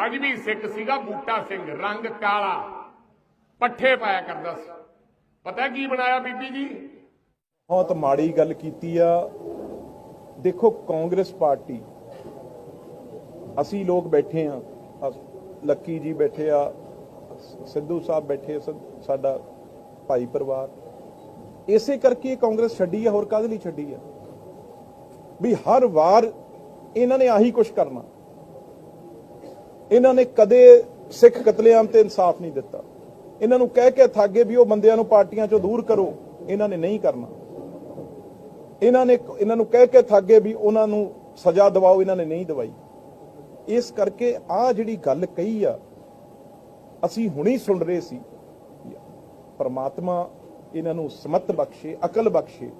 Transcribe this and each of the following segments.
ਮਜਬੀ ਸਿੱਖ ਸੀਗਾ ਬੂਟਾ ਸਿੰਘ ਰੰਗ ਕਾਲਾ। ਪੱਠੇ ਪਾਇਆ ਕਰਦਾ ਸੀ। ਪਤਾ ਕੀ ਬਣਾਇਆ ਬੀਬੀ ਜੀ? ਬਹੁਤ ਮਾੜੀ ਗੱਲ ਕੀਤੀ ਆ। ਦੇਖੋ ਕਾਂਗਰਸ ਪਾਰਟੀ ਅਸੀਂ ਲੋਕ ਬੈਠੇ ਆ ਲੱਕੀ ਜੀ ਬੈਠੇ ਆ ਸਿੱਧੂ ਸਾਹਿਬ ਬੈਠੇ ਆ, ਸਾਡਾ ਭਾਈ ਪਰਿਵਾਰ। ਇਸੇ ਕਰਕੇ ਕਾਂਗਰਸ ਛੱਡੀ ਆ ਹੋਰ ਕਾਹਦੇ ਲਈ ਛੱਡੀ ਆ? ਵੀ ਹਰ ਵਾਰ ਇਹਨਾਂ ਨੇ ਆਹੀ ਕੁਝ ਕਰਨਾ। ਇਹਨਾਂ ਨੇ ਕਦੇ ਸਿੱਖ ਕਤਲੇਆਮ ਤੇ ਇਨਸਾਫ ਨਹੀਂ ਦਿੱਤਾ। ਇਹਨਾਂ ਨੂੰ ਕਹਿ ਕੇ ਥਾਗੇ ਵੀ ਉਹ ਬੰਦਿਆਂ ਨੂੰ ਪਾਰਟੀਆਂ ਚੋਂ ਦੂਰ ਕਰੋ, ਇਹਨਾਂ ਨੇ ਨਹੀਂ ਕਰਨਾ। ਇਹਨਾਂ ਨੇ ਇਹਨਾਂ ਨੂੰ ਕਹਿ ਕੇ ਥਾਗੇ ਵੀ ਉਹਨਾਂ ਨੂੰ ਸਜ਼ਾ ਦਿਵਾਓ, ਇਹਨਾਂ ਨੇ ਨਹੀਂ ਦਵਾਈ। ਇਸ ਕਰਕੇ ਆ ਜਿਹੜੀ ਗੱਲ ਕਹੀ ਆ, ਅਸੀਂ ਹੁਣੀ ਸੁਣ ਰਹੇ ਸੀ, ਪਰਮਾਤਮਾ ਇਹਨਾਂ ਨੂੰ ਸਮਤ ਬਖਸ਼ੇ, ਅਕਲ ਬਖਸ਼ੇ।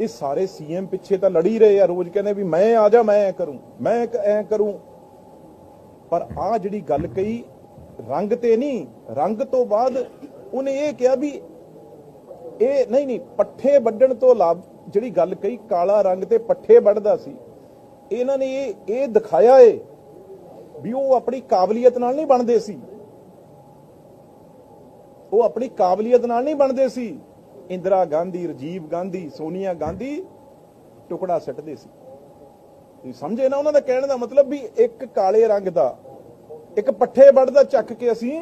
ਇਹ ਸਾਰੇ ਸੀਐਮ ਪਿੱਛੇ ਤਾਂ ਲੜੀ ਰਹੇ ਆ, ਰੋਜ਼ ਕਹਿੰਦੇ ਵੀ ਮੈਂ ਆ ਜਾ, ਮੈਂ ਐ ਕਰੂੰ, ਮੈਂ ਐ ਕਰੂੰ। ਪਰ ਆ ਜਿਹੜੀ ਗੱਲ ਕਹੀ, ਰੰਗ ਤੇ ਨਹੀਂ, ਰੰਗ ਤੋਂ ਬਾਅਦ ਉਹਨੇ ਇਹ ਕਿਹਾ ਵੀ ਇਹ ਨਹੀਂ ਨਹੀਂ, ਪੱਠੇ ਵੱਢਣ ਤੋਂ ਲਾਭ ਜਿਹੜੀ ਗੱਲ ਕਹੀ, ਕਾਲਾ ਰੰਗ ਤੇ ਪੱਠੇ ਵੱਢਦਾ ਸੀ। ਇਹਨਾਂ ਨੇ ਇਹ ਇਹ ਦਿਖਾਇਆ ਏ ਵੀ ਉਹ ਆਪਣੀ ਕਾਬਲੀਅਤ ਨਾਲ ਨਹੀਂ ਬਣਦੇ ਸੀ। ਉਹ ਆਪਣੀ ਕਾਬਲੀਅਤ ਨਾਲ ਨਹੀਂ ਬਣਦੇ ਸੀ। ਇੰਦਰਾ ਗਾਂਧੀ, ਰਜੀਵ ਗਾਂਧੀ, ਸੋਨੀਆ ਗਾਂਧੀ ਟੁਕੜਾ ਸੱਟਦੇ ਸੀ। ਤੁਸੀਂ ਸਮਝੇ ਨਾ ਉਹਨਾਂ ਦਾ ਕਹਿਣ ਦਾ ਮਤਲਬ ਵੀ ਇੱਕ ਕਾਲੇ ਰੰਗ ਦਾ ਇੱਕ ਪੱਠੇ ਵੱਢਦਾ ਚੱਕ ਕੇ ਅਸੀਂ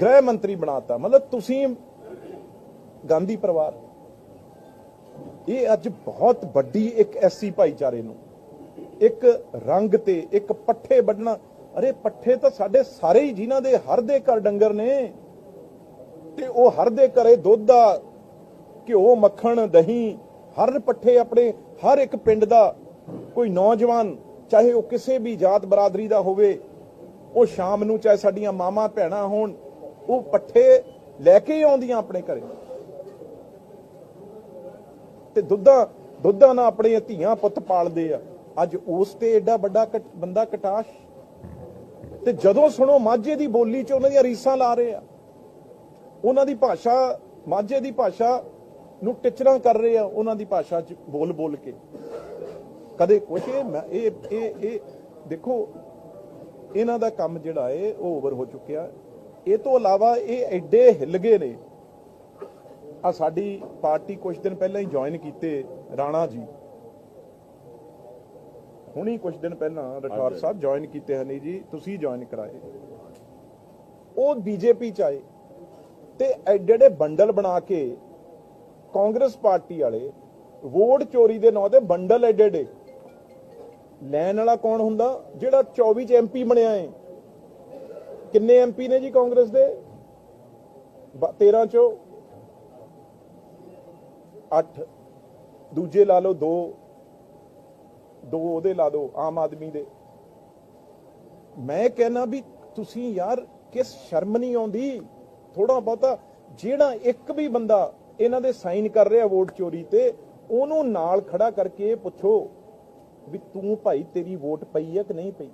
ਗ੍ਰਹਿ ਮੰਤਰੀ ਬਣਾਤਾ। ਮਤਲਬ ਤੁਸੀਂ ਗਾਂਧੀ ਪਰਿਵਾਰ। ਇਹ ਅੱਜ ਬਹੁਤ ਵੱਡੀ ਇੱਕ ਐਸੀ ਭਾਈਚਾਰੇ ਨੂੰ ਇੱਕ ਰੰਗ ਤੇ ਇੱਕ ਪੱਠੇ ਵੱਢਣਾ। ਅਰੇ ਪੱਠੇ ਤਾਂ ਸਾਡੇ ਸਾਰੇ ਹੀ ਜਿਨ੍ਹਾਂ ਦੇ ਹਰ ਦੇ ਘਰ ਡੰਗਰ ਨੇ। ਤੇ ਉਹ ਹਰ ਦੇ ਘਰੇ ਦੁੱਧ ਦਾ ਘਿਓ, ਮੱਖਣ, ਦਹੀਂ, ਹਰ ਪੱਠੇ ਆਪਣੇ ਹਰ ਇੱਕ ਪਿੰਡ ਦਾ ਕੋਈ ਨੌਜਵਾਨ ਚਾਹੇ ਉਹ ਕਿਸੇ ਵੀ ਜਾਤ ਬਰਾਦਰੀ ਦਾ ਹੋਵੇ, ਉਹ ਸ਼ਾਮ ਨੂੰ ਚਾਹੇ ਸਾਡੀਆਂ ਮਾਮਾ ਭੈਣਾਂ ਹੋਣ, ਉਹ ਪੱਠੇ ਲੈ ਕੇ ਆਉਂਦੀਆਂ ਆਪਣੇ ਘਰੇ। ਤੇ ਦੁੱਧਾਂ ਦੁੱਧਾਂ ਨਾਲ ਆਪਣੀਆਂ ਧੀਆਂ ਪੁੱਤ ਪਾਲਦੇ ਆ। ਅੱਜ ਉਸ ਤੇ ਐਡਾ ਵੱਡਾ ਕਟ- ਬੰਦਾ ਕਟਾਸ਼। ਤੇ ਜਦੋਂ ਸੁਣੋ ਮਾਝੇ ਦੀ ਬੋਲੀ ਚ ਉਹਨਾਂ ਦੀਆਂ ਰੀਸਾਂ ਲਾ ਰਹੇ ਆ। ਉਹਨਾਂ ਦੀ ਭਾਸ਼ਾ, ਮਾਝੇ ਦੀ ਭਾਸ਼ਾ ਨੂੰ ਟਿਚਰਾਂ ਕਰ ਰਹੇ ਆ, ਉਹਨਾਂ ਦੀ ਭਾਸ਼ਾ ਚ ਬੋਲ ਬੋਲ ਕੇ। ਕਦੇ ਕੁਛ ਇਹ ਮੈਂ- ਇਹ ਇਹ ਇਹ ਦੇਖੋ ਇਹਨਾਂ ਦਾ ਕੰਮ ਜਿਹੜਾ ਏ ਉਹ ਓਵਰ ਹੋ ਚੁੱਕਿਆ। ਇਹ ਤੋਂ ਇਲਾਵਾ ਇਹ ਐਡੇ ਹਿੱਲ ਗਏ ਨੇ। ਆ ਸਾਡੀ ਪਾਰਟੀ ਕੁਝ ਦਿਨ ਪਹਿਲਾਂ ਹੀ ਜੁਆਇਨ ਕੀਤੇ ਰਾਣਾ ਜੀ। ਹੁਣੀ ਕੁਝ ਦਿਨ ਪਹਿਲਾਂ ਰਠੌਰ ਸਾਹਿਬ ਜੁਆਇਨ ਕੀਤੇ ਹਨੀ ਜੀ ਤੁਸੀਂ ਜੁਆਇਨ ਕਰਾਏ। ਉਹ ਬੀਜੇਪੀ ਚ ਆਏ ਤੇ ਐਡੇ ਐਡੇ ਬੰਡਲ ਬਣਾ ਕੇ ਕਾਂਗਰਸ ਪਾਰਟੀ ਵਾਲੇ ਵੋਟ ਚੋਰੀ ਦੇ ਨਾਂ ਤੇ ਬੰਡਲ ਐਡੇ ਐਡੇ ਲੈਣ ਵਾਲਾ ਕੌਣ ਹੁੰਦਾ? ਜਿਹੜਾ 24 ਚ ਐਮਪੀ ਬਣਿਆ ਏ ਕਿੰਨੇ ਐਮਪੀ ਨੇ ਜੀ ਕਾਂਗਰਸ ਦੇ? 13 ਚੋਂ। 8 ਦੂਜੇ ਲਾ ਲਓ ਦੋ। ਦੋ ਉਹਦੇ ਲਾ ਦਿਓ ਆਮ ਆਦਮੀ ਦੇ। ਮੈਂ ਕਹਿਣਾ ਵੀ ਤੁਸੀਂ ਯਾਰ ਕਿਸ ਸ਼ਰਮ ਨਹੀਂ ਆਉਂਦੀ? ਥੋੜਾ ਬਹੁਤਾ ਜਿਹੜਾ ਇੱਕ ਵੀ ਬੰਦਾ ਇਹਨਾਂ ਦੇ ਸਾਈਨ ਕਰ ਰਿਹਾ ਵੋਟ ਚੋਰੀ ਤੇ, ਉਹਨੂੰ ਨਾਲ ਖੜਾ ਕਰਕੇ ਇਹ ਪੁੱਛੋ। ਵੀ ਤੂੰ ਭਾਈ ਤੇਰੀ ਵੋਟ ਪਈ ਹੈ ਕਿ ਨਹੀਂ ਪਈ?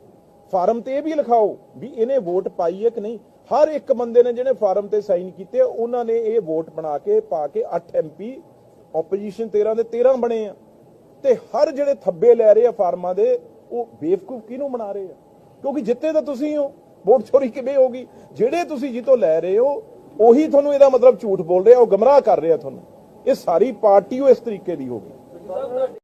ਫਾਰਮ ਤੇ ਇਹ ਵੀ ਲਿਖਾਓ ਵੀ ਇਹਨੇ ਵੋਟ ਪਾਈ ਹੈ ਕਿ ਨਹੀਂ? ਹਰ ਇੱਕ ਬੰਦੇ ਨੇ ਜਿਹਨੇ ਫਾਰਮ ਤੇ ਸਾਈਨ ਕੀਤੇ, ਉਹਨਾਂ ਨੇ ਇਹ ਵੋਟ ਬਣਾ ਕੇ ਪਾ ਕੇ 8 ਐਮਪੀ ਆਪੋਜੀਸ਼ਨ 13 ਦੇ 13 ਬਣੇ ਆ। ਤੇ ਹਰ ਜਿਹੜੇ ਥੱਬੇ ਲੈ ਰਹੇ ਆ ਫਾਰਮਾਂ ਦੇ, ਉਹ ਬੇਵਕੂਫ ਕਿਹਨੂੰ ਬਣਾ ਰਹੇ ਆ? ਕਿਉਂਕਿ ਜਿੱਤੇ ਤਾਂ ਤੁਸੀਂ ਹੋ ਵੋਟ ਚੋਰੀ ਕਿਵੇਂ ਹੋਗੀ ਜਿਹੜੇ ਤੁਸੀਂ ਜਿੱਤੋਂ ਲੈ ਰਹੇ ਹੋ, ਉਹੀ ਤੁਹਾਨੂੰ ਇਹਦਾ ਮਤਲਬ ਝੂਠ ਬੋਲ ਰਿਹਾ, ਉਹ ਗਮਰਾਹ ਕਰ ਰਿਹਾ ਤੁਹਾਨੂੰ। ਇਹ ਸਾਰੀ ਪਾਰਟੀ ਉਹ ਇਸ ਤਰੀਕੇ ਦੀ ਹੋ ਗਈ।